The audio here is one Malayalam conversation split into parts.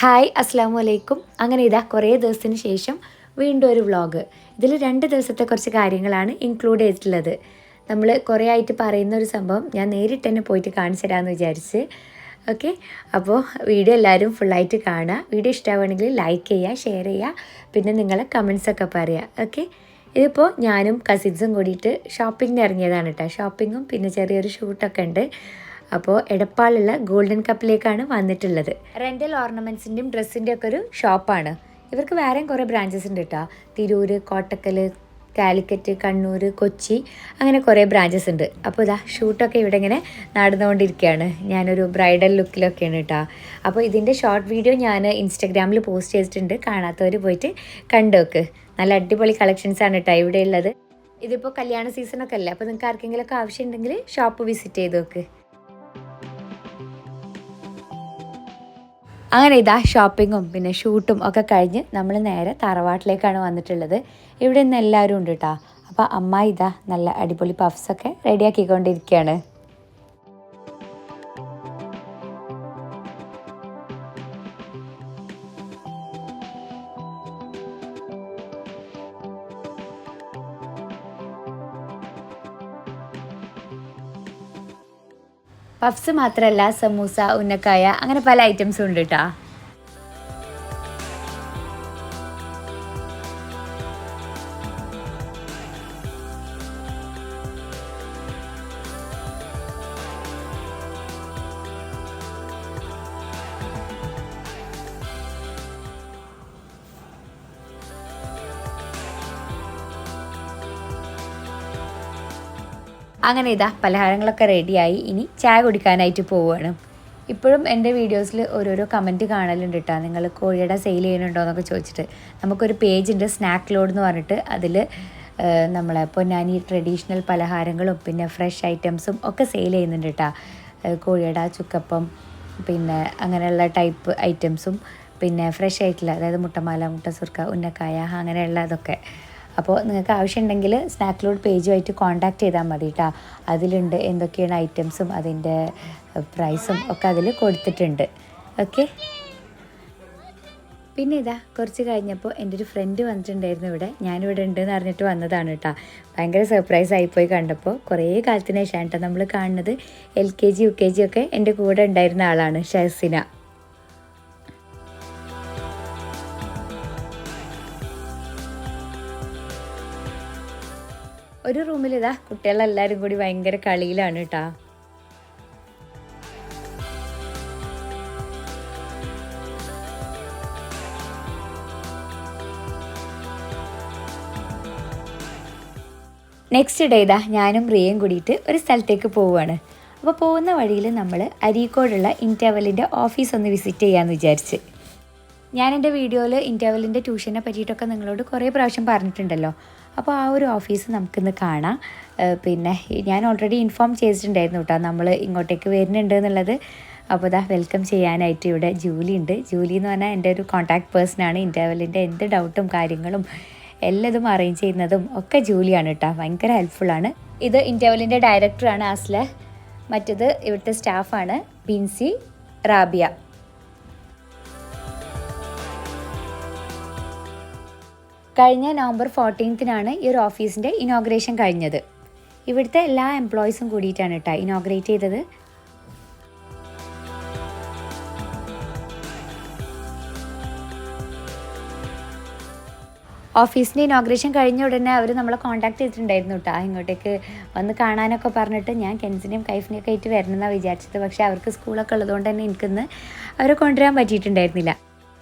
ഹായ് അസ്സാം വലൈക്കും അങ്ങനെ ഇതാ കുറേ ദിവസത്തിന് ശേഷം വീണ്ടും ഒരു വ്ളോഗ്. ഇതിൽ രണ്ട് ദിവസത്തെ കുറച്ച് കാര്യങ്ങളാണ് ഇൻക്ലൂഡ് ചെയ്തിട്ടുള്ളത്. നമ്മൾ കുറേ ആയിട്ട് പറയുന്ന ഒരു സംഭവം ഞാൻ നേരിട്ട് തന്നെ പോയിട്ട് കാണിച്ചു തരാമെന്ന് വിചാരിച്ച്. ഓക്കെ അപ്പോൾ വീഡിയോ എല്ലാവരും ഫുള്ളായിട്ട് കാണുക. വീഡിയോ ഇഷ്ടമാവുകയാണെങ്കിൽ ലൈക്ക് ചെയ്യുക ഷെയർ ചെയ്യുക പിന്നെ നിങ്ങളെ കമൻസൊക്കെ പറയുക. ഓക്കെ ഇതിപ്പോൾ ഞാനും കസിൻസും കൂടിയിട്ട് ഷോപ്പിങ്ങിന് ഇറങ്ങിയതാണ് കേട്ടോ ഷോപ്പിങ്ങും പിന്നെ ചെറിയൊരു ഷൂട്ടൊക്കെ ഉണ്ട്. അപ്പോൾ എടപ്പാളുള്ള ഗോൾഡൻ കപ്പിലേക്കാണ് വന്നിട്ടുള്ളത്. റെന്റൽ ഓർണമെന്റ്സിന്റെയും ഡ്രസ്സിന്റെയൊക്കെ ഒരു ഷോപ്പാണ്. ഇവർക്ക് വേറെയും കുറേ ബ്രാഞ്ചസ് ഉണ്ട് കേട്ടോ തിരൂർ കോട്ടക്കൽ കാലിക്കറ്റ് കണ്ണൂർ കൊച്ചി അങ്ങനെ കുറേ ബ്രാഞ്ചസ് ഉണ്ട്. അപ്പോൾ ഇതാ ഷൂട്ടൊക്കെ ഇവിടെ ഇങ്ങനെ നടന്നുകൊണ്ടിരിക്കുകയാണ്. ഞാനൊരു ബ്രൈഡൽ ലുക്കിലൊക്കെയാണ് കേട്ടോ അപ്പോൾ ഇതിന്റെ ഷോർട്ട് വീഡിയോ ഞാൻ ഇൻസ്റ്റഗ്രാമിൽ പോസ്റ്റ് ചെയ്തിട്ടുണ്ട്. കാണാത്തവർ പോയിട്ട് കണ്ടോക്ക്. നല്ല അടിപൊളി കളക്ഷൻസ് ആണ് കേട്ടോ ഇവിടെ ഉള്ളത്. ഇതിപ്പോൾ കല്യാണ സീസണൊക്കെ അല്ലേ? അപ്പോൾ നിങ്ങൾക്ക് ആർക്കെങ്കിലുമൊക്കെ ആവശ്യമുണ്ടെങ്കിൽ ഷോപ്പ് വിസിറ്റ് ചെയ്ത് നോക്ക് അങ്ങനെ ഇതാ ഷോപ്പിങ്ങും പിന്നെ ഷൂട്ടും ഒക്കെ കഴിഞ്ഞ് നമ്മൾ നേരെ തറവാട്ടിലേക്കാണ് വന്നിട്ടുള്ളത്. ഇവിടെ നിന്ന് എല്ലാവരും ഉണ്ട് കേട്ടോ അപ്പോൾ അമ്മ ഇതാ നല്ല അടിപൊളി പഫ്സൊക്കെ റെഡിയാക്കിക്കൊണ്ടിരിക്കുകയാണ് പഫ്സ് മാത്രമല്ല സമൂസ ഉന്നക്കായ അങ്ങനെ പല ഐറ്റംസും ഉണ്ട് കേട്ടോ അങ്ങനെ ഇതാ പലഹാരങ്ങളൊക്കെ റെഡിയായി. ഇനി ചായ കുടിക്കാനായിട്ട് പോവുകയാണ് ഇപ്പോഴും എന്റെ വീഡിയോസിൽ ഓരോരോ കമന്റ് കാണലുണ്ട് കേട്ടോ നിങ്ങൾ കോഴിയുടെ സെയിൽ ചെയ്യുന്നുണ്ടോ എന്നൊക്കെ ചോദിച്ചിട്ട്. നമുക്കൊരു പേജ് ഉണ്ട് സ്നാക്ക് ലോഡ് എന്ന് പറഞ്ഞിട്ട്. അതിൽ നമ്മളെ ഇപ്പോൾ ഞാൻ ഈ ട്രഡീഷണൽ പലഹാരങ്ങളും പിന്നെ ഫ്രഷ് ഐറ്റംസും ഒക്കെ സെയിൽ ചെയ്യുന്നുണ്ട് കേട്ടോ കോഴിയുടെ ചുക്കപ്പം പിന്നെ അങ്ങനെയുള്ള ടൈപ്പ് ഐറ്റംസും പിന്നെ ഫ്രഷ് ആയിട്ടുള്ള അതായത് മുട്ടമാല മുട്ട സുർക്ക ഉന്നക്കായ അങ്ങനെയുള്ള ഇതൊക്കെ അപ്പോൾ നിങ്ങൾക്ക് ആവശ്യമുണ്ടെങ്കിൽ സ്നാക്ക് ലോഡ് പേജുമായിട്ട് കോൺടാക്റ്റ് ചെയ്താൽ മതി കേട്ടോ അതിലുണ്ട് എന്തൊക്കെയാണ് ഐറ്റംസും അതിന്റെ പ്രൈസും ഒക്കെ അതിൽ കൊടുത്തിട്ടുണ്ട്. ഓക്കെ പിന്നെ ഇതാ കുറച്ച് കഴിഞ്ഞപ്പോൾ എന്റെ ഒരു ഫ്രണ്ട് വന്നിട്ടുണ്ടായിരുന്നു ഇവിടെ. ഞാനിവിടെ ഉണ്ടെന്ന് അറിഞ്ഞിട്ട് വന്നതാണ് കേട്ടോ ഭയങ്കര സർപ്രൈസ് ആയിപ്പോയി കണ്ടപ്പോൾ. കുറേ കാലത്തിന് ശേഷം കേട്ടോ നമ്മൾ കാണുന്നത്. L K G U K G ഒക്കെ എന്റെ കൂടെ ഉണ്ടായിരുന്ന ആളാണ് ഷഹസിന. ഒരു റൂമിൽ ഇതാ കുട്ടികളെല്ലാവരും കൂടി ഭയങ്കര കളിയിലാണ് കേട്ടാ നെക്സ്റ്റ് ഡേ ഇതാ ഞാനും റിയയും കൂടിയിട്ട് ഒരു സ്ഥലത്തേക്ക് പോവുകയാണ്. അപ്പോൾ പോകുന്ന വഴിയിൽ നമ്മൾ അരീക്കോടുള്ള ഇന്റർവലിന്റെ ഓഫീസ് ഒന്ന് വിസിറ്റ് ചെയ്യാമെന്ന് വിചാരിച്ച്. ഞാൻ എന്റെ വീഡിയോയിൽ ഇന്റർവലിന്റെ ട്യൂഷനെ പറ്റിയിട്ടൊക്കെ നിങ്ങളോട് കുറേ പ്രാവശ്യം പറഞ്ഞിട്ടുണ്ടല്ലോ. അപ്പോൾ ആ ഒരു ഓഫീസ് നമുക്കിന്ന് കാണാം. പിന്നെ ഞാൻ ഓൾറെഡി ഇൻഫോം ചെയ്തിട്ടുണ്ടായിരുന്നു കേട്ടോ നമ്മൾ ഇങ്ങോട്ടേക്ക് വരുന്നുണ്ട് എന്നുള്ളത്. അപ്പോൾ ഇതാ വെൽക്കം ചെയ്യാനായിട്ട് ഇവിടെ ജൂലി ഉണ്ട്. ജൂലി എന്ന് പറഞ്ഞാൽ എന്റെ ഒരു കോൺടാക്ട് പേഴ്സണാണ് ഇന്റർവെല്ലിന്റെ എന്ത് ഡൗട്ടും കാര്യങ്ങളും എല്ലതും അറേഞ്ച് ചെയ്യുന്നതും ഒക്കെ ജൂലിയാണ് കേട്ടോ ഭയങ്കര ഹെൽപ്ഫുള്ളാണ് ഇത് ഇന്റർവെല്ലിന്റെ ഡയറക്ടറാണ് ആസ്ല. മറ്റത് ഇവിടുത്തെ സ്റ്റാഫാണ് ബിൻസി റാബിയ. കഴിഞ്ഞ നവംബർ ഫോർട്ടീൻത്തിനാണ് ഈ ഒരു ഓഫീസിന്റെ ഇനോഗ്രേഷൻ കഴിഞ്ഞത്. ഇവിടുത്തെ എല്ലാ എംപ്ലോയീസും കൂടിയിട്ടാണ് കേട്ടോ ഇനോഗ്രേറ്റ് ചെയ്തത്. ഓഫീസിന്റെ ഇനോഗ്രേഷൻ കഴിഞ്ഞ ഉടനെ അവർ നമ്മളെ കോൺടാക്ട് ചെയ്തിട്ടുണ്ടായിരുന്നു കേട്ടോ ഇങ്ങോട്ടേക്ക് വന്ന് കാണാനൊക്കെ പറഞ്ഞിട്ട് ഞാൻ കെൻസിനെയും കൈഫിനെയൊക്കെ ആയിട്ട് വരണമെന്നാണ് വിചാരിച്ചത്. പക്ഷേ അവർക്ക് സ്കൂളൊക്കെ ഉള്ളതുകൊണ്ട് തന്നെ എനിക്കിന്ന് അവരെ കൊണ്ടുവരാൻ പറ്റിയിട്ടുണ്ടായിരുന്നില്ല.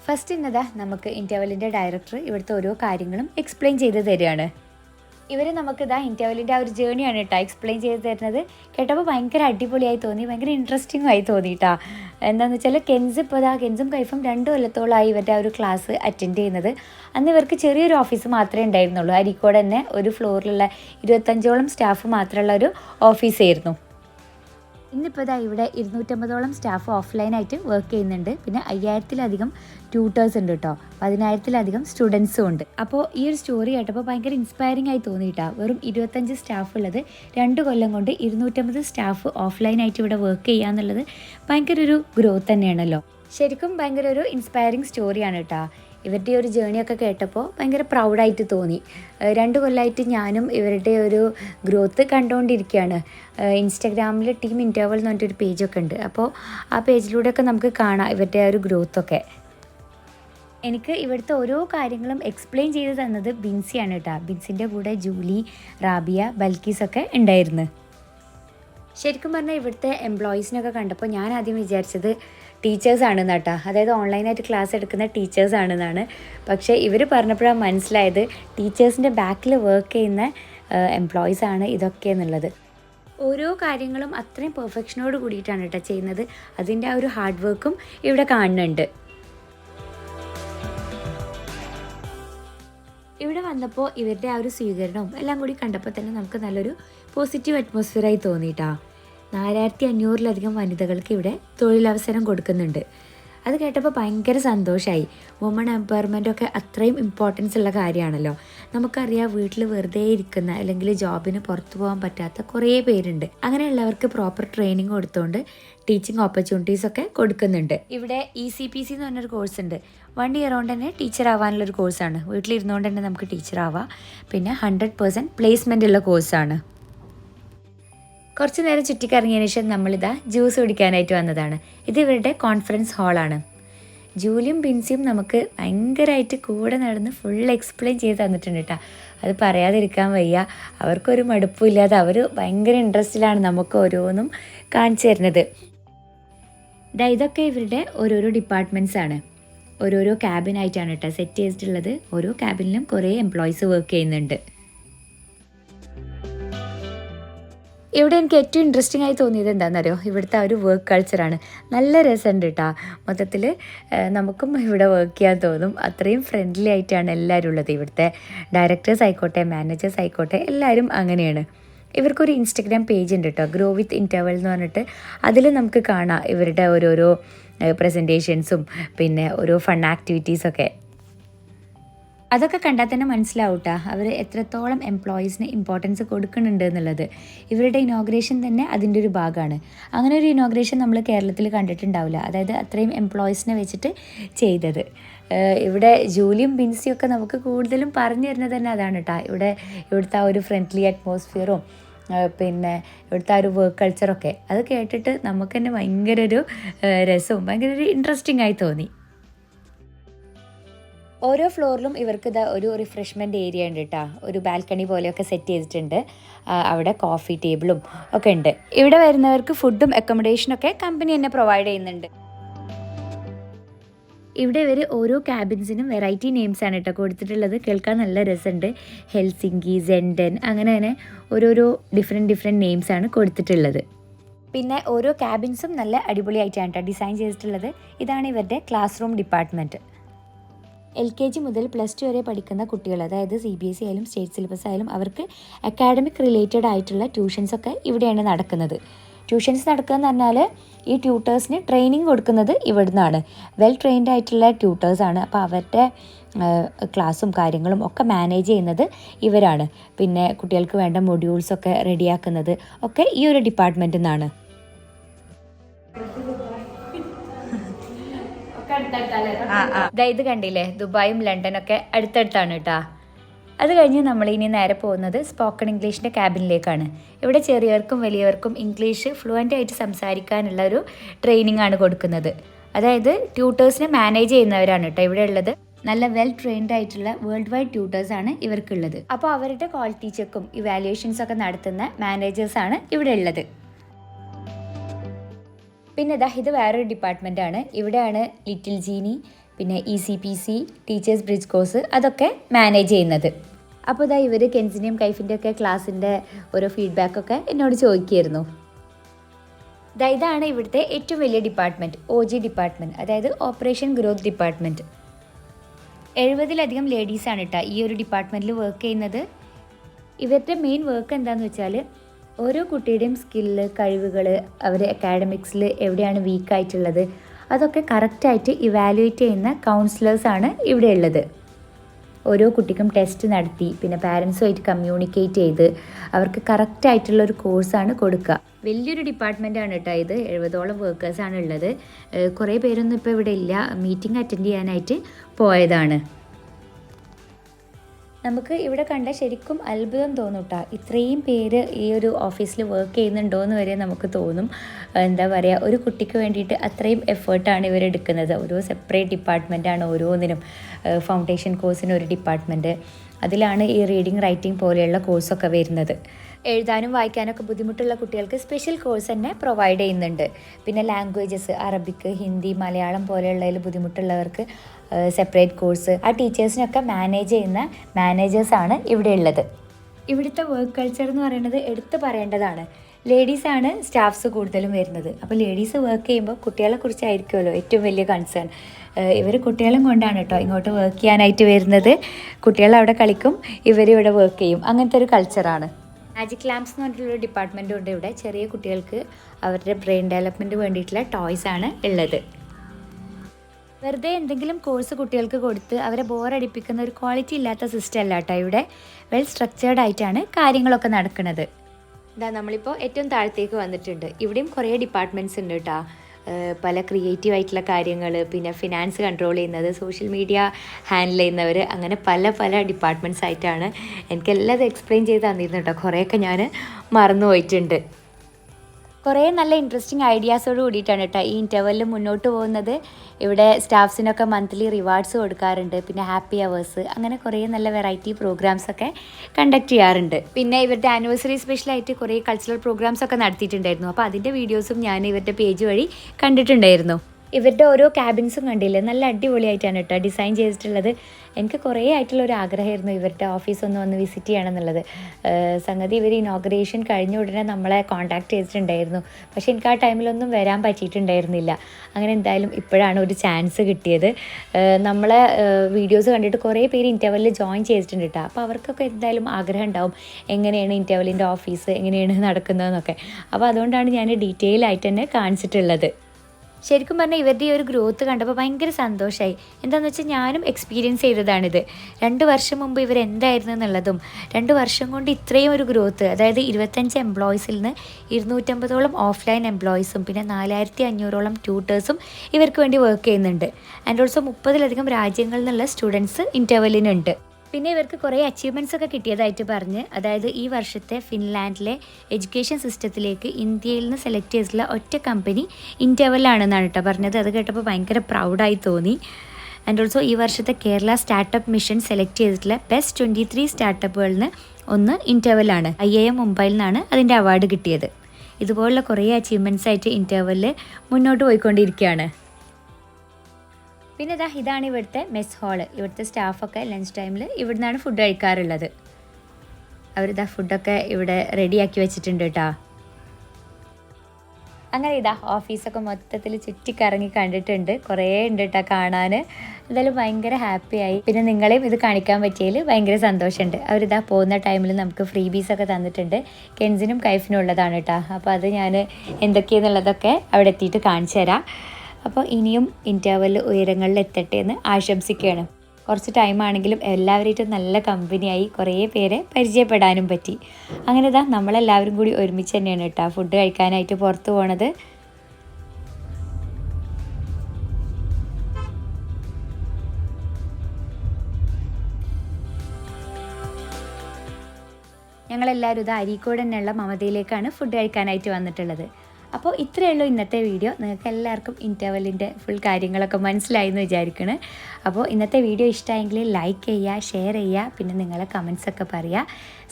ഫസ്റ്റ് ഇന്നതാ നമുക്ക് ഇന്റർവെല്ലിന്റെ ഡയറക്ടർ ഇവിടുത്തെ ഓരോ കാര്യങ്ങളും എക്സ്പ്ലെയിൻ ചെയ്ത് തരികയാണ്. ഇവർ നമുക്ക് ഇതാ ഇന്റർവെല്ലിന്റെ ആ ഒരു ജേണിയാണ് കേട്ടോ എക്സ്പ്ലെയിൻ ചെയ്ത് തരുന്നത്. കേട്ടപ്പോൾ ഭയങ്കര അടിപൊളിയായി തോന്നി ഭയങ്കര ഇൻട്രസ്റ്റിംഗ് ആയി തോന്നി കേട്ടോ എന്താണെന്ന് വെച്ചാൽ കെൻസ് ഇപ്പോൾ ഇതാ കെൻസും കൈഫും രണ്ട് കൊല്ലത്തോളമായി ഇവരുടെ ആ ഒരു ക്ലാസ് അറ്റൻഡ് ചെയ്യുന്നത്. അന്ന് ഇവർക്ക് ചെറിയൊരു ഓഫീസ് മാത്രമേ ഉണ്ടായിരുന്നുള്ളൂ. അരിക്കോട് തന്നെ ഒരു ഫ്ലോറിലുള്ള ഇരുപത്തഞ്ചോളം സ്റ്റാഫ് മാത്രമുള്ള ഒരു ഓഫീസായിരുന്നു ഇന്നിപ്പോൾ ഇതാ ഇവിടെ ഇരുന്നൂറ്റമ്പതോളം സ്റ്റാഫ് ഓഫ്ലൈനായിട്ട് വർക്ക് ചെയ്യുന്നുണ്ട്. പിന്നെ അയ്യായിരത്തിലധികം ട്യൂട്ടേഴ്സ് ഉണ്ട് കേട്ടോ പതിനായിരത്തിലധികം സ്റ്റുഡൻസും ഉണ്ട്. അപ്പോൾ ഈ ഒരു സ്റ്റോറി കേട്ടപ്പോൾ ഭയങ്കര ഇൻസ്പയറിംഗ് ആയി തോന്നിയിട്ടാണ് വെറും ഇരുപത്തഞ്ച് സ്റ്റാഫ് ഉള്ളത് രണ്ട് കൊല്ലം കൊണ്ട് ഇരുന്നൂറ്റമ്പത് സ്റ്റാഫ് ഓഫ്ലൈനായിട്ട് ഇവിടെ വർക്ക് ചെയ്യുക എന്നുള്ളത് ഭയങ്കര ഒരു ഗ്രോത്ത് തന്നെയാണല്ലോ. ശരിക്കും ഭയങ്കര ഒരു ഇൻസ്പയറിംഗ് സ്റ്റോറിയാണ് കേട്ടോ ഇവരുടെ ഒരു ജേണിയൊക്കെ കേട്ടപ്പോൾ ഭയങ്കര പ്രൗഡായിട്ട് തോന്നി. രണ്ട് കൊല്ലമായിട്ട് ഞാനും ഇവരുടെ ഒരു ഗ്രോത്ത് കണ്ടുകൊണ്ടിരിക്കുകയാണ് ഇൻസ്റ്റാഗ്രാമിൽ ടീം ഇന്റർവൽ എന്ന് പറഞ്ഞിട്ടൊരു പേജൊക്കെ ഉണ്ട്. അപ്പോൾ ആ പേജിലൂടെയൊക്കെ നമുക്ക് കാണാം ഇവരുടെ ആ ഒരു ഗ്രോത്തൊക്കെ എനിക്ക് ഇവിടുത്തെ ഓരോ കാര്യങ്ങളും എക്സ്പ്ലെയിൻ ചെയ്ത് തന്നത് ബിൻസിയാണ് കേട്ടോ. ബിൻസിന്റെ കൂടെ ജൂലി റാബിയ ബൽക്കീസ് ഒക്കെ ഉണ്ടായിരുന്നു. ശരിക്കും പറഞ്ഞാൽ ഇവിടുത്തെ എംപ്ലോയീസിനൊക്കെ കണ്ടപ്പോൾ ഞാൻ ആദ്യം വിചാരിച്ചത് ടീച്ചേഴ്സാണെന്ന് കേട്ടോ അതായത് ഓൺലൈനായിട്ട് ക്ലാസ് എടുക്കുന്ന ടീച്ചേഴ്സാണെന്നാണ് പക്ഷേ ഇവർ പറഞ്ഞപ്പോഴാണ് മനസ്സിലായത് ടീച്ചേഴ്സിന്റെ ബാക്കിൽ വർക്ക് ചെയ്യുന്ന എംപ്ലോയീസ് ആണ് ഇതൊക്കെ എന്നുള്ളത് ഓരോ കാര്യങ്ങളും അത്രയും പെർഫെക്ഷനോട് കൂടിയിട്ടാണ് കേട്ടോ ചെയ്യുന്നത്. അതിന്റെ ആ ഒരു ഹാർഡ് വർക്കും ഇവിടെ കാണുന്നുണ്ട്. ഇവിടെ വന്നപ്പോൾ ഇവരുടെ ആ ഒരു സ്വീകരണവും എല്ലാം കൂടി കണ്ടപ്പോൾ തന്നെ നമുക്ക് നല്ലൊരു പോസിറ്റീവ് അറ്റ്മോസ്ഫിയറായി തോന്നിയിട്ടാ. നാലായിരത്തി അഞ്ഞൂറിലധികം വനിതകൾക്ക് ഇവിടെ തൊഴിലവസരം കൊടുക്കുന്നുണ്ട്. അത് കേട്ടപ്പോൾ ഭയങ്കര സന്തോഷമായി വുമൺ എംപവർമെന്റ് ഒക്കെ അത്രയും ഇമ്പോർട്ടൻസ് ഉള്ള കാര്യമാണല്ലോ. നമുക്കറിയാം വീട്ടിൽ വെറുതെ ഇരിക്കുന്ന അല്ലെങ്കിൽ ജോബിന് പുറത്തു പോകാൻ പറ്റാത്ത കുറേ പേരുണ്ട്. അങ്ങനെയുള്ളവർക്ക് പ്രോപ്പർ ട്രെയിനിങ് കൊടുത്തുകൊണ്ട് ടീച്ചിങ് ഓപ്പർച്യൂണിറ്റീസ് ഒക്കെ കൊടുക്കുന്നുണ്ട്. ഇവിടെ ഇ സി പി സി എന്ന് പറഞ്ഞൊരു കോഴ്സ് ഉണ്ട്. വൺ ഇയർ കൊണ്ട് തന്നെ ടീച്ചർ ആവാനുള്ളൊരു കോഴ്സാണ് വീട്ടിലിരുന്നുകൊണ്ട് തന്നെ നമുക്ക് ടീച്ചർ ആവാം. പിന്നെ ഹൺഡ്രഡ് പേഴ്സന്റ് പ്ലേസ്മെന്റ് ഉള്ള കോഴ്സാണ് കുറച്ച് നേരം ചുറ്റിക്കറങ്ങിയതിന് ശേഷം നമ്മളിതാ ജ്യൂസ് കുടിക്കാനായിട്ട് വന്നതാണ്. ഇത് ഇവരുടെ കോൺഫറൻസ് ഹാളാണ് ജൂലിയും ബിൻസിയും നമുക്ക് ഭയങ്കരമായിട്ട് കൂടെ നടന്ന് ഫുൾ എക്സ്പ്ലെയിൻ ചെയ്ത് തന്നിട്ടുണ്ട് കേട്ടോ അത് പറയാതിരിക്കാൻ വയ്യ. അവർക്കൊരു മടുപ്പില്ലാതെ അവർ ഭയങ്കര ഇൻട്രസ്റ്റിലാണ് നമുക്ക് ഓരോന്നും കാണിച്ചു തരുന്നത്. ദാ ഇതൊക്കെ ഇവരുടെ ഓരോരോ ഡിപ്പാർട്ട്മെന്റ്സ് ആണ്. ഓരോരോ ക്യാബിനായിട്ടാണ് കേട്ടോ സെറ്റ് ചെയ്തിട്ടുള്ളത്. ഓരോ ക്യാബിനിലും കുറേ എംപ്ലോയീസ് വർക്ക് ചെയ്യുന്നുണ്ട്. ഇവിടെ എനിക്ക് ഏറ്റവും ഇൻട്രസ്റ്റിംഗ് ആയി തോന്നിയത് എന്താണെന്നറിയോ ഇവിടുത്തെ ഒരു വർക്ക് കൾച്ചറാണ് നല്ല രസമുണ്ട് കേട്ടോ മൊത്തത്തിൽ നമുക്കും ഇവിടെ വർക്ക് ചെയ്യാൻ തോന്നും. അത്രയും ഫ്രണ്ട്ലി ആയിട്ടാണ് എല്ലാവരും ഉള്ളത്. ഇവിടുത്തെ ഡയറക്ടേഴ്സ് ആയിക്കോട്ടെ മാനേജേഴ്സ് ആയിക്കോട്ടെ എല്ലാവരും അങ്ങനെയാണ്. ഇവർക്കൊരു ഇൻസ്റ്റഗ്രാം പേജ് ഉണ്ട് കേട്ടോ ഗ്രോ വിത്ത് ഇന്റർവൽ എന്ന് പറഞ്ഞിട്ട് അതിൽ നമുക്ക് കാണാം ഇവരുടെ ഓരോരോ പ്രസന്റേഷൻസും പിന്നെ ഓരോ ഫൺ ആക്ടിവിറ്റീസൊക്കെ അതൊക്കെ കണ്ടാൽ തന്നെ മനസ്സിലാവും അവർ എത്രത്തോളം എംപ്ലോയീസിന് ഇമ്പോർട്ടൻസ് കൊടുക്കുന്നുണ്ട് എന്നുള്ളത്. ഇവരുടെ ഇനോഗ്രേഷൻ തന്നെ അതിന്റെ ഒരു ഭാഗമാണ്. അങ്ങനെ ഒരു ഇനോഗ്രേഷൻ നമ്മൾ കേരളത്തിൽ കണ്ടിട്ടുണ്ടാവില്ല. അതായത് അത്രയും എംപ്ലോയീസിനെ വെച്ചിട്ട് ചെയ്തത്. ഇവിടെ ജൂലിയും ബിൻസിയും ഒക്കെ നമുക്ക് കൂടുതലും പറഞ്ഞു തരുന്നത് തന്നെ അതാണ് കേട്ടോ ഇവിടെ ഇവിടുത്തെ ആ ഒരു ഫ്രണ്ട്ലി അറ്റ്മോസ്ഫിയറും പിന്നെ ഇവിടുത്തെ ആ ഒരു വർക്ക് കൾച്ചറൊക്കെ അത് കേട്ടിട്ട് നമുക്ക് തന്നെ ഭയങ്കര ഒരു രസവും ഭയങ്കര ഒരു ഇൻട്രസ്റ്റിംഗ് ആയി തോന്നി. ഓരോ ഫ്ലോറിലും ഇവർക്ക് ഇതാ ഒരു റിഫ്രഷ്മെന്റ് ഏരിയ ഉണ്ട് കേട്ടോ ഒരു ബാൽക്കണി പോലെയൊക്കെ സെറ്റ് ചെയ്തിട്ടുണ്ട്. അവിടെ കോഫി ടേബിളും ഒക്കെ ഉണ്ട്. ഇവിടെ വരുന്നവർക്ക് ഫുഡും അക്കോമഡേഷനൊക്കെ കമ്പനി തന്നെ പ്രൊവൈഡ് ചെയ്യുന്നുണ്ട്. ഇവിടെ ഇവർ ഓരോ ക്യാബിൻസിനും വെറൈറ്റി നെയിംസ് ആണ് കേട്ടോ കൊടുത്തിട്ടുള്ളത്. കേൾക്കാൻ നല്ല രസമുണ്ട് ഹെൽസിങ്കി സെൻഡൻ അങ്ങനെ അങ്ങനെ ഓരോരോ ഡിഫറെന്റ് ഡിഫറെന്റ് നെയിംസ് ആണ് കൊടുത്തിട്ടുള്ളത്. പിന്നെ ഓരോ ക്യാബിൻസും നല്ല അടിപൊളിയായിട്ടാണ് കേട്ടോ ഡിസൈൻ ചെയ്തിട്ടുള്ളത്. ഇതാണ് ഇവരുടെ class room department L K G മുതൽ പ്ലസ് ടു വരെ പഠിക്കുന്ന കുട്ടികൾ അതായത് സി ബി എസ് ഇ ആയാലും സ്റ്റേറ്റ് സിലബസ് ആയാലും അവർക്ക് അക്കാഡമിക് റിലേറ്റഡ് ആയിട്ടുള്ള ട്യൂഷൻസ് ഒക്കെ ഇവിടെയാണ് നടക്കുന്നത്. ട്യൂഷൻസ് നടക്കുക എന്ന് പറഞ്ഞാൽ ഈ ട്യൂട്ടേഴ്സിന് ട്രെയിനിങ് കൊടുക്കുന്നത് ഇവിടുന്നാണ്. വെൽ ട്രെയിൻഡ് ആയിട്ടുള്ള ട്യൂട്ടേഴ്സാണ് അപ്പോൾ അവരുടെ ക്ലാസ്സും കാര്യങ്ങളും ഒക്കെ മാനേജ് ചെയ്യുന്നത് ഇവരാണ്. പിന്നെ കുട്ടികൾക്ക് വേണ്ട മൊഡ്യൂൾസൊക്കെ റെഡിയാക്കുന്നത് ഒക്കെ ഈ ഒരു ഡിപ്പാർട്ട്മെന്റിൽ നിന്നാണ് ഇത് കണ്ടില്ലേ? ദുബായും ലണ്ടനൊക്കെ അടുത്തടുത്താണ് കേട്ടാ. അത് കഴിഞ്ഞ് നമ്മൾ ഇനി നേരെ പോകുന്നത് സ്പോക്കൺ ഇംഗ്ലീഷിന്റെ ക്യാബിനിലേക്കാണ് ഇവിടെ ചെറിയവർക്കും വലിയവർക്കും ഇംഗ്ലീഷ് ഫ്ലുവന്റ് ആയിട്ട് സംസാരിക്കാനുള്ള ഒരു ട്രെയിനിങ് ആണ് കൊടുക്കുന്നത്. അതായത് ട്യൂട്ടേഴ്സിനെ മാനേജ് ചെയ്യുന്നവരാണ് കേട്ടോ ഇവിടെ ഉള്ളത്. നല്ല വെൽ ട്രെയിൻഡ് ആയിട്ടുള്ള വേൾഡ് വൈഡ് ട്യൂട്ടേഴ്സ് ആണ് ഇവർക്കുള്ളത്. അപ്പോൾ അവരുടെ ക്വാളിറ്റി ചെക്കും ഇവാലുവേഷൻസ് ഒക്കെ നടത്തുന്ന മാനേജേഴ്സ് ആണ് ഇവിടെ ഉള്ളത്. പിന്നെ ഇതാ ഇത് വേറൊരു ഡിപ്പാർട്ട്മെന്റ് ആണ്. ഇവിടെയാണ് ലിറ്റിൽ ജീനി പിന്നെ E C P C teachers bridge course അതൊക്കെ മാനേജ് ചെയ്യുന്നത്. അപ്പോൾ ഇതാ ഇവർ കെൻസിന്റെയും കൈഫിന്റെ ഒക്കെ ക്ലാസ്സിന്റെ ഓരോ ഫീഡ്ബാക്കൊക്കെ എന്നോട് ചോദിക്കുമായിരുന്നു ദാ ഇതാണ് ഇവിടുത്തെ ഏറ്റവും വലിയ ഡിപ്പാർട്ട്മെന്റ് ഒ ജി ഡിപ്പാർട്ട്മെന്റ് അതായത് ഓപ്പറേഷൻ ഗ്രോത്ത് ഡിപ്പാർട്ട്മെന്റ് എഴുപതിലധികം ലേഡീസാണ് കേട്ടോ ഈ ഒരു ഡിപ്പാർട്ട്മെന്റിൽ വർക്ക് ചെയ്യുന്നത്. ഇവരുടെ മെയിൻ വർക്ക് എന്താണെന്ന് വെച്ചാൽ ഓരോ കുട്ടിയുടെയും സ്കില്ല് കഴിവുകൾ അവർ അക്കാഡമിക്സിൽ എവിടെയാണ് വീക്കായിട്ടുള്ളത് അതൊക്കെ കറക്റ്റായിട്ട് ഇവാലുവേറ്റ് ചെയ്യുന്ന കൗൺസിലേഴ്സാണ് ഇവിടെ ഉള്ളത്. ഓരോ കുട്ടിക്കും ടെസ്റ്റ് നടത്തി പിന്നെ പാരൻസുമായിട്ട് കമ്മ്യൂണിക്കേറ്റ് ചെയ്ത് അവർക്ക് കറക്റ്റായിട്ടുള്ള ഒരു കോഴ്സാണ് കൊടുക്കുക. വലിയൊരു ഡിപ്പാർട്ട്മെന്റ് ആണ് കേട്ടോ ഇത്. എഴുപതോളം വർക്കേഴ്സാണ് ഉള്ളത്. കുറേ പേരൊന്നും ഇപ്പോൾ ഇവിടെ ഇല്ല. മീറ്റിംഗ് അറ്റൻഡ് ചെയ്യാനായിട്ട് പോയതാണ്. നമുക്ക് ഇവിടെ കണ്ട ശരിക്കും അത്ഭുതം തോന്നും കേട്ടോ ഇത്രയും പേര് ഈ ഒരു ഓഫീസിൽ വർക്ക് ചെയ്യുന്നുണ്ടോ എന്ന് വരെ നമുക്ക് തോന്നും. എന്താ പറയുക ഒരു കുട്ടിക്ക് വേണ്ടിയിട്ട് അത്രയും എഫേർട്ടാണ് ഇവർ എടുക്കുന്നത്. ഓരോ സെപ്പറേറ്റ് ഡിപ്പാർട്ട്മെന്റാണ് ഓരോന്നിനും. ഫൗണ്ടേഷൻ കോഴ്സിന് ഒരു ഡിപ്പാർട്ട്മെന്റ് അതിലാണ് ഈ റീഡിങ് റൈറ്റിംഗ് പോലെയുള്ള കോഴ്സൊക്കെ വരുന്നത്. എഴുതാനും വായിക്കാനൊക്കെ ബുദ്ധിമുട്ടുള്ള കുട്ടികൾക്ക് സ്പെഷ്യൽ കോഴ്സ് തന്നെ പ്രൊവൈഡ് ചെയ്യുന്നുണ്ട്. പിന്നെ ലാംഗ്വേജസ് അറബിക്ക് ഹിന്ദി മലയാളം പോലെയുള്ളതിൽ ബുദ്ധിമുട്ടുള്ളവർക്ക് സെപ്പറേറ്റ് കോഴ്സ് ആ ടീച്ചേഴ്സിനൊക്കെ മാനേജ് ചെയ്യുന്ന മാനേജേഴ്സാണ് ഇവിടെ ഉള്ളത്. ഇവിടുത്തെ വർക്ക് കൾച്ചർ എന്ന് പറയുന്നത് എടുത്തു പറയേണ്ടതാണ്. ലേഡീസാണ് സ്റ്റാഫ്സ് കൂടുതലും വരുന്നത്. അപ്പോൾ ലേഡീസ് വർക്ക് ചെയ്യുമ്പോൾ കുട്ടികളെ കുറിച്ചായിരിക്കുമല്ലോ ഏറ്റവും വലിയ കൺസേൺ ഇവർ കുട്ടികളും കൊണ്ടാണ് കേട്ടോ ഇങ്ങോട്ട് വർക്ക് ചെയ്യാനായിട്ട് വരുന്നത്. കുട്ടികൾ അവിടെ കളിക്കും ഇവിടെ വർക്ക് ചെയ്യും. അങ്ങനത്തെ ഒരു കൾച്ചറാണ് മാജിക് ലാംപ്സ് എന്ന് പറഞ്ഞിട്ടുള്ളൊരു ഡിപ്പാർട്ട്മെന്റും ഉണ്ട് ഇവിടെ. ചെറിയ കുട്ടികൾക്ക് അവരുടെ ബ്രെയിൻ ഡെവലപ്മെന്റ് വേണ്ടിയിട്ടുള്ള ടോയ്സ് ആണ് ഉള്ളത്. വെറുതെ എന്തെങ്കിലും കോഴ്സ് കുട്ടികൾക്ക് കൊടുത്ത് അവരെ ബോറടിപ്പിക്കുന്ന ഒരു ക്വാളിറ്റി ഇല്ലാത്ത സിസ്റ്റം അല്ല കേട്ടോ ഇവിടെ. വെൽ സ്ട്രക്ചേർഡ് ആയിട്ടാണ് കാര്യങ്ങളൊക്കെ നടക്കുന്നത്. ഇതാ നമ്മളിപ്പോൾ ഏറ്റവും താഴത്തേക്ക് വന്നിട്ടുണ്ട്. ഇവിടെയും കുറേ ഡിപ്പാർട്ട്മെന്റ്സ് ഉണ്ട് കേട്ടോ പല ക്രിയേറ്റീവ് ആയിട്ടുള്ള കാര്യങ്ങൾ പിന്നെ ഫിനാൻസ് കൺട്രോൾ ചെയ്യുന്നത് സോഷ്യൽ മീഡിയ ഹാൻഡിൽ ചെയ്യുന്നവർ അങ്ങനെ പല പല ഡിപ്പാർട്ട്മെന്റ്സ് ആയിട്ടാണ്. എനിക്കെല്ലാം ഇത് എക്സ്പ്ലെയിൻ ചെയ്ത് തന്നിരുന്നു കേട്ടോ കുറേയൊക്കെ ഞാൻ മറന്നു പോയിട്ടുണ്ട് കുറേ നല്ല ഇൻട്രസ്റ്റിംഗ് ഐഡിയാസോട് കൂടിയിട്ടാണ് കേട്ടോ ഈ ഇന്റർവെല്ലിൽ മുന്നോട്ട് പോകുന്നത്. ഇവിടെ സ്റ്റാഫ്സിനൊക്കെ മന്ത്ലി റിവാർഡ്സ് കൊടുക്കാറുണ്ട്. പിന്നെ ഹാപ്പി അവേഴ്സ് അങ്ങനെ കുറേ നല്ല വെറൈറ്റി പ്രോഗ്രാംസൊക്കെ കണ്ടക്ട് ചെയ്യാറുണ്ട്. പിന്നെ ഇവരുടെ ആനിവേഴ്സറി സ്പെഷ്യലായിട്ട് കുറേ കൾച്ചറൽ പ്രോഗ്രാംസ് ഒക്കെ നടത്തിയിട്ടുണ്ടായിരുന്നു. അപ്പോൾ അതിന്റെ വീഡിയോസും ഞാൻ ഇവരുടെ പേജ് വഴി കണ്ടിട്ടുണ്ടായിരുന്നു. ഇവരുടെ ഓരോ ക്യാബിൻസും കണ്ടില്ലേ? നല്ല അടിപൊളിയായിട്ടാണ് കേട്ടോ ഡിസൈൻ ചെയ്തിട്ടുള്ളത്. എനിക്ക് കുറേ ആയിട്ടുള്ള ഒരു ആഗ്രഹമായിരുന്നു ഇവരുടെ ഓഫീസ് ഒന്ന് വന്ന് വിസിറ്റ് ചെയ്യണം എന്നുള്ളത് സംഗതി ഇവർ ഇനോഗ്രേഷൻ കഴിഞ്ഞ ഉടനെ നമ്മളെ കോൺടാക്ട് ചെയ്തിട്ടുണ്ടായിരുന്നു. പക്ഷേ എനിക്ക് ആ ടൈമിലൊന്നും വരാൻ പറ്റിയിട്ടുണ്ടായിരുന്നില്ല. അങ്ങനെ എന്തായാലും ഇപ്പോഴാണ് ഒരു ചാൻസ് കിട്ടിയത്. നമ്മളെ വീഡിയോസ് കണ്ടിട്ട് കുറേ പേര് ഇന്റർവെല്ലിൽ ജോയിൻ ചെയ്തിട്ടുണ്ട് കേട്ടോ അപ്പോൾ അവർക്കൊക്കെ എന്തായാലും ആഗ്രഹം ഉണ്ടാവും. എങ്ങനെയാണ് ഇന്റർവെല്ലിന്റെ ഓഫീസ് എങ്ങനെയാണ് നടക്കുന്നതെന്നൊക്കെ. അപ്പോൾ അതുകൊണ്ടാണ് ഞാൻ ഡീറ്റെയിൽ ആയിട്ട് തന്നെ കാണിച്ചിട്ടുള്ളത്. ശരിക്കും പറഞ്ഞാൽ ഇവരുടെ ഈ ഒരു ഗ്രോത്ത് കണ്ടപ്പോൾ ഭയങ്കര സന്തോഷമായി എന്താണെന്ന് വെച്ചാൽ ഞാനും എക്സ്പീരിയൻസ് ചെയ്തതാണിത്. രണ്ട് വർഷം മുമ്പ് ഇവർ എന്തായിരുന്നു എന്നുള്ളതും രണ്ട് വർഷം കൊണ്ട് ഇത്രയും ഒരു ഗ്രോത്ത് അതായത് ഇരുപത്തഞ്ച് എംപ്ലോയിസിൽ നിന്ന് ഇരുന്നൂറ്റമ്പതോളം ഓഫ്ലൈൻ എംപ്ലോയിസും പിന്നെ നാലായിരത്തി അഞ്ഞൂറോളം ട്യൂട്ടേഴ്സും ഇവർക്ക് വേണ്ടി വർക്ക് ചെയ്യുന്നുണ്ട്. ആൻഡ് ഓൾസോ മുപ്പതിലധികം രാജ്യങ്ങളിൽ നിന്നുള്ള സ്റ്റുഡൻസ് ഇന്റർവെല്ലിനുണ്ട് പിന്നെ ഇവർക്ക് കുറേ അച്ചീവ്മെന്റ്സ് ഒക്കെ കിട്ടിയതായിട്ട് പറഞ്ഞ് അതായത് ഈ വർഷത്തെ ഫിൻലാൻഡിലെ എഡ്യൂക്കേഷൻ സിസ്റ്റത്തിലേക്ക് ഇന്ത്യയിൽ നിന്ന് സെലക്ട് ചെയ്തിട്ടുള്ള ഒറ്റ കമ്പനി ഇന്റർവെല്ലാണെന്നാണ് കേട്ടോ പറഞ്ഞത്. അത് കേട്ടപ്പോൾ ഭയങ്കര പ്രൗഡായി തോന്നി. ആൻഡ് ഓൾസോ ഈ വർഷത്തെ കേരള സ്റ്റാർട്ടപ്പ് മിഷൻ സെലക്ട് ചെയ്തിട്ടുള്ള ബെസ്റ്റ് ട്വന്റി ത്രീ സ്റ്റാർട്ടപ്പുകളിൽ നിന്ന് ഒന്ന് ഇന്റർവെല്ലാണ് ഐ എ എം മുംബൈയിൽ നിന്നാണ് അതിന്റെ അവാർഡ് കിട്ടിയത്. ഇതുപോലുള്ള കുറേ അച്ചീവ്മെന്റ്സ് ആയിട്ട് ഇന്റർവെല്ലിൽ മുന്നോട്ട് പോയിക്കൊണ്ടിരിക്കുകയാണ്. പിന്നെ ഇതാ ഇതാണ് ഇവിടുത്തെ മെസ് ഹാൾ ഇവിടുത്തെ സ്റ്റാഫൊക്കെ ലഞ്ച് ടൈമിൽ ഇവിടുന്നാണ് ഫുഡ് കഴിക്കാറുള്ളത്. അവരിതാ ഫുഡൊക്കെ ഇവിടെ റെഡിയാക്കി വെച്ചിട്ടുണ്ട് കേട്ടോ അങ്ങനെ ഇതാ ഓഫീസൊക്കെ മൊത്തത്തിൽ ചുറ്റിക്കറങ്ങി കണ്ടിട്ടുണ്ട്. കുറേ ഉണ്ട് കേട്ടോ കാണാൻ എന്തായാലും ഭയങ്കര ഹാപ്പിയായി പിന്നെ നിങ്ങളെയും ഇത് കാണിക്കാൻ പറ്റിയതിൽ ഭയങ്കര സന്തോഷമുണ്ട്. അവരിതാ പോകുന്ന ടൈമിൽ നമുക്ക് ഫ്രീ ബീസൊക്കെ തന്നിട്ടുണ്ട്. കെൻസിനും കൈഫിനും ഉള്ളതാണ് കേട്ടോ അപ്പോൾ അത് ഞാൻ എന്തൊക്കെയെന്നുള്ളതൊക്കെ അവിടെ എത്തിയിട്ട് കാണിച്ചു തരാം അപ്പോൾ ഇനിയും ഇന്റർവെൽ ഉയരങ്ങളിൽ എത്തട്ടെ എന്ന് ആശംസിക്കുകയാണ്. കുറച്ച് ടൈമാണെങ്കിലും എല്ലാവരായിട്ടും നല്ല കമ്പനിയായി കുറേ പേരെ പരിചയപ്പെടാനും പറ്റി. അങ്ങനെ ഇതാ നമ്മളെല്ലാവരും കൂടി ഒരുമിച്ച് തന്നെയാണ് കേട്ടോ ഫുഡ് കഴിക്കാനായിട്ട് പുറത്തു പോണത്. ഞങ്ങളെല്ലാവരും ഇത് അരീക്കോട് തന്നെയുള്ള മമതയിലേക്കാണ് ഫുഡ് കഴിക്കാനായിട്ട് വന്നിട്ടുള്ളത്. അപ്പോൾ ഇത്രയേ ഉള്ളൂ ഇന്നത്തെ വീഡിയോ. നിങ്ങൾക്ക് എല്ലാവർക്കും ഇന്റർവെല്ലിന്റെ ഫുൾ കാര്യങ്ങളൊക്കെ മനസ്സിലായി എന്ന് വിചാരിക്കണ്. അപ്പോൾ ഇന്നത്തെ വീഡിയോ ഇഷ്ടമായെങ്കിൽ ലൈക്ക് ചെയ്യുക ഷെയർ ചെയ്യുക പിന്നെ നിങ്ങളെ കമൻസൊക്കെ പറയുക.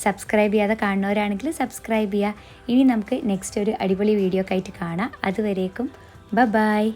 സബ്സ്ക്രൈബ് ചെയ്യാതെ കാണുന്നവരാണെങ്കിൽ സബ്സ്ക്രൈബ് ചെയ്യുക. ഇനി നമുക്ക് നെക്സ്റ്റ് ഒരു അടിപൊളി വീഡിയോ ഒക്കെ ആയിട്ട് കാണാം. അതുവരേക്കും ബ ബായ്